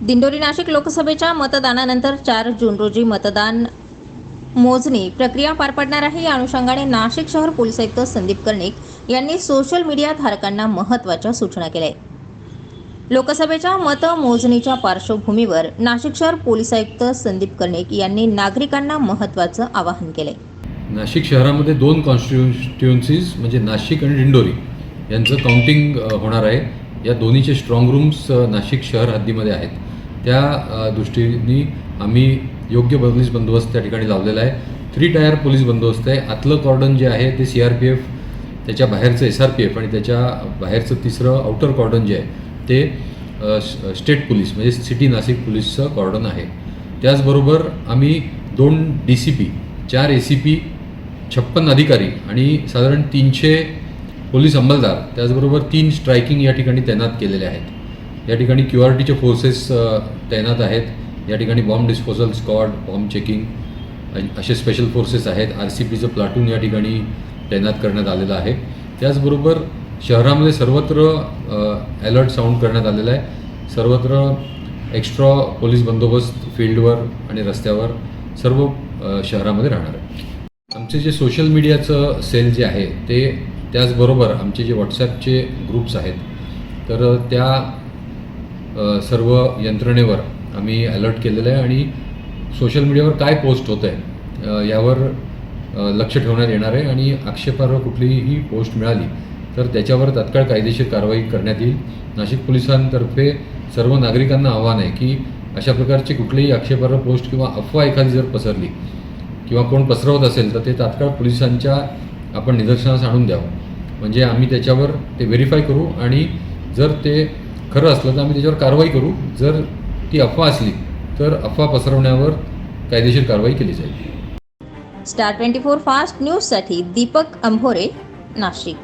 दिंडोरी नाशिक लोकसभेच्या मतदानानंतर चार जून रोजी मतदान मोजणी प्रक्रिया पार पडणार आहे. या अनुषंगाने नाशिक शहर पोलीस आयुक्त संदीप कर्णिक यांनी सोशल मीडिया धारकांना महत्त्वाच्या सूचना केल्या लोकसभेच्या मतमोजणीच्या पार्श्वभूमीवर नाशिक शहर पोलीस आयुक्त संदीप कर्णिक यांनी नागरिकांना महत्त्वाचं आवाहन केलंय. नाशिक शहरामध्ये दोन कॉन्स्टिट्युएन्सीज म्हणजे नाशिक आणि दिंडोरी यांचं काउंटिंग होणार आहे. या दोन्हीचे स्ट्रॉंग रूम्स नाशिक शहर हद्दीमध्ये आहेत. त्या दृष्टीने आम्ही योग्य पोलीस बंदोबस्त त्या ठिकाणी लावलेला आहे. थ्री टायर पोलीस बंदोबस्त आहे. आतलं कॉर्डन जे आहे ते सी आर पी एफ त्याच्या बाहेरचं एस आर पी एफ आणि त्याच्या बाहेरचं तिसरं आउटर कॉर्डन जे आहे ते स्टेट पोलीस म्हणजे सिटी नाशिक पोलीसचं कॉर्डन आहे. त्याचबरोबर आम्ही दोन डी सी पी चार ए सी पी छप्पन अधिकारी आणि साधारण तीनशे पोलीस अंमलदार त्याचबरोबर तीन स्ट्रायकिंग या ठिकाणी तैनात केलेले आहेत. या ठिकाणी क्यू आर टीचे फोर्सेस तैनात आहेत. या ठिकाणी bomb disposal squad bomb checking असे स्पेशल फोर्सेस आहेत. आर सी पीचं प्लाटून या ठिकाणी तैनात करण्यात आलेलं आहे. त्याचबरोबर शहरामध्ये सर्वत्र अलर्ट साऊंड करण्यात आलेला आहे. सर्वत्र एक्स्ट्रा पोलीस बंदोबस्त फील्डवर आणि रस्त्यावर सर्व शहरामध्ये राहणार आहे. आमचे जे सोशल मीडियाचं सेल जे आहे ते त्याचबरोबर आमचे जे व्हॉट्सॲपचे ग्रुप्स आहेत तर त्या सर्व यंत्रणेवर आम्ही अलर्ट केलेलं आहे आणि सोशल मीडियावर काय पोस्ट होतं आहे यावर लक्ष ठेवण्यात येणार आहे आणि आक्षेपार्ह कुठलीही पोस्ट मिळाली तर त्याच्यावर तात्काळ कायदेशीर कारवाई करण्यात येईल. नाशिक पोलिसांतर्फे सर्व नागरिकांना आव्हान आहे की अशा प्रकारची कुठलीही आक्षेपार्ह पोस्ट किंवा अफवा एखादी जर पसरली किंवा कोण पसरवत असेल तर ते तात्काळ पोलिसांच्या आपण निदर्शनास आणून द्यावं. म्हणजे आम्ही त्याच्यावर ते व्हेरीफाय करू आणि जर ते खरं असलं तर आम्ही त्याच्यावर कारवाई करू. जर ती अफवा असली तर अफवा पसरवण्यावर कायदेशीर कारवाई केली जाईल. स्टार ट्वेंटी फोर फास्ट न्यूजसाठी दीपक अंभोरे नाशिक.